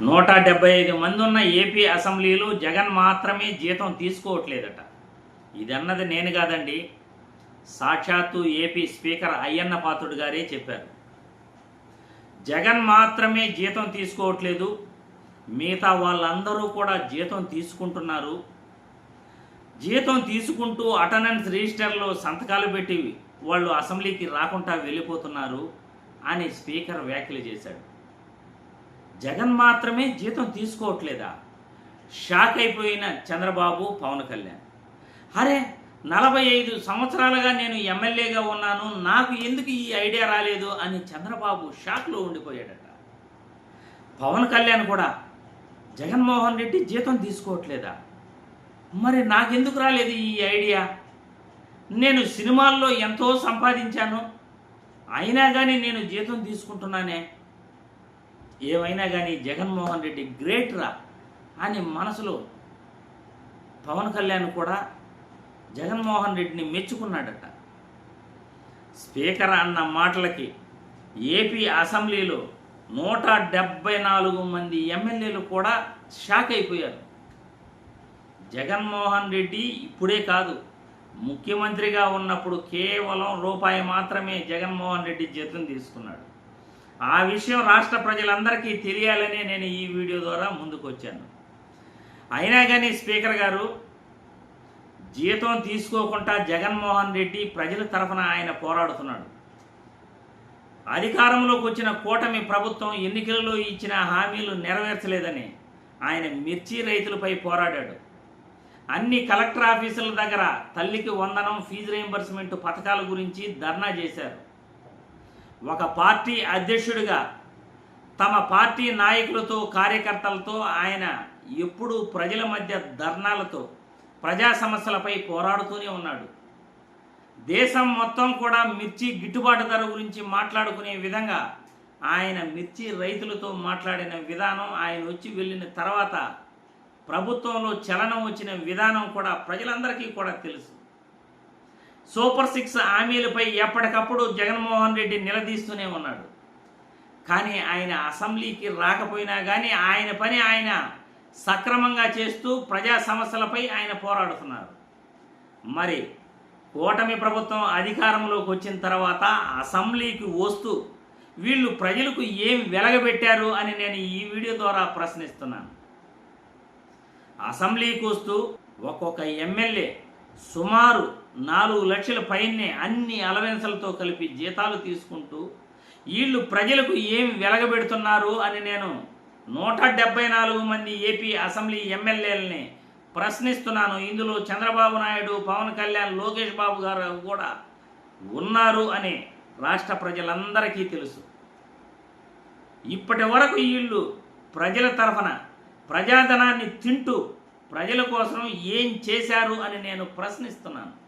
నూట డెబ్బై ఐదు మంది ఉన్న ఏపీ అసెంబ్లీలో జగన్ మాత్రమే జీతం తీసుకోవట్లేదట. ఇది అన్నది నేను కాదండి సాక్షాత్తు ఏపీ స్పీకర్ అయ్యన్న పాత్రుడు గారే చెప్పారు. జగన్ మాత్రమే జీతం తీసుకోవట్లేదు మిగతా వాళ్ళందరూ కూడా జీతం తీసుకుంటున్నారు. జీతం తీసుకుంటూ అటెండెన్స్ రిజిస్టర్లో సంతకాలు పెట్టి వాళ్ళు అసెంబ్లీకి రాకుండా వెళ్ళిపోతున్నారు అని స్పీకర్ వ్యాఖ్యలు చేశాడు. జగన్ మాత్రమే జీతం తీసుకోవట్లేదా? షాక్ అయిపోయిన చంద్రబాబు పవన్ కళ్యాణ్. అరే నలభై ఐదు సంవత్సరాలుగా నేను ఎమ్మెల్యేగా ఉన్నాను నాకు ఎందుకు ఈ ఐడియా రాలేదు అని చంద్రబాబు షాక్లో ఉండిపోయాడట. పవన్ కళ్యాణ్ కూడా జగన్మోహన్ రెడ్డి జీతం తీసుకోవట్లేదా? మరి నాకెందుకు రాలేదు ఈ ఐడియా? నేను సినిమాల్లో ఎంతో సంపాదించాను అయినా కానీ నేను జీతం తీసుకుంటున్నానే. ఏమైనా కానీ జగన్మోహన్ రెడ్డి గ్రేట్ రా అని మనసులో పవన్ కళ్యాణ్ కూడా జగన్మోహన్ రెడ్డిని మెచ్చుకున్నాడట. స్పీకర్ అన్న మాటలకి ఏపీ అసెంబ్లీలో నూట డెబ్బై నాలుగు మంది ఎమ్మెల్యేలు కూడా షాక్ అయిపోయారు. జగన్మోహన్ రెడ్డి ఇప్పుడే కాదు ముఖ్యమంత్రిగా ఉన్నప్పుడు కేవలం రూపాయి మాత్రమే జగన్మోహన్ రెడ్డి జీతం తీసుకున్నాడు. ఆ విషయం రాష్ట్ర ప్రజలందరికీ తెలియాలనే నేను ఈ వీడియో ద్వారా ముందుకు వచ్చాను అయినా కానీ స్పీకర్ గారు జీతం తీసుకోకుండా జగన్మోహన్ రెడ్డి ప్రజల తరఫున ఆయన పోరాడుతున్నాడు. అధికారంలోకి వచ్చిన కూటమి ప్రభుత్వం ఎన్నికలలో ఇచ్చిన హామీలు నెరవేర్చలేదని ఆయన మిర్చి రైతులపై పోరాడాడు. అన్ని కలెక్టర్ ఆఫీసుల దగ్గర తల్లికి వందనం ఫీజు రీయింబర్స్మెంట్ పథకాల గురించి ధర్నా చేశారు. ఒక పార్టీ అధ్యక్షుడిగా తమ పార్టీ నాయకులతో కార్యకర్తలతో ఆయన ఎప్పుడూ ప్రజల మధ్య ధర్నాలతో ప్రజా సమస్యలపై పోరాడుతూనే ఉన్నాడు. దేశం మొత్తం కూడా మిర్చి గిట్టుబాటు ధర గురించి మాట్లాడుకునే విధంగా ఆయన మిర్చి రైతులతో మాట్లాడిన విధానం ఆయన వచ్చి వెళ్ళిన తర్వాత ప్రభుత్వంలో చలనం వచ్చిన విధానం కూడా ప్రజలందరికీ కూడా తెలుసు. సూపర్ సిక్స్ హామీలపై ఎప్పటికప్పుడు జగన్మోహన్ రెడ్డి నిలదీస్తూనే ఉన్నాడు. కానీ ఆయన అసెంబ్లీకి రాకపోయినా కానీ ఆయన పని ఆయన సక్రమంగా చేస్తూ ప్రజా సమస్యలపై ఆయన పోరాడుతున్నారు. మరి కూటమి ప్రభుత్వం అధికారంలోకి వచ్చిన తర్వాత అసెంబ్లీకి వస్తూ వీళ్ళు ప్రజలకు ఏం వెలగబెట్టారు అని నేను ఈ వీడియో ద్వారా ప్రశ్నిస్తున్నాను. అసెంబ్లీకి వస్తూ ఒక్కొక్క ఎమ్మెల్యే సుమారు నాలుగు లక్షల పైనే అన్ని అలవెన్సలతో కలిపి జీతాలు తీసుకుంటూ వీళ్ళు ప్రజలకు ఏమి వెలగబెడుతున్నారు అని నేను నూట డెబ్బై నాలుగు మంది ఏపీ అసెంబ్లీ ఎమ్మెల్యేలని ప్రశ్నిస్తున్నాను. ఇందులో చంద్రబాబు నాయుడు పవన్ కళ్యాణ్ లోకేష్ బాబు గారు కూడా ఉన్నారు అని రాష్ట్ర ప్రజలందరికీ తెలుసు. ఇప్పటి వరకు వీళ్ళు ప్రజల తరఫున ప్రజాధనాన్ని తింటూ ప్రజల కోసం ఏం చేశారు అని నేను ప్రశ్నిస్తున్నాను.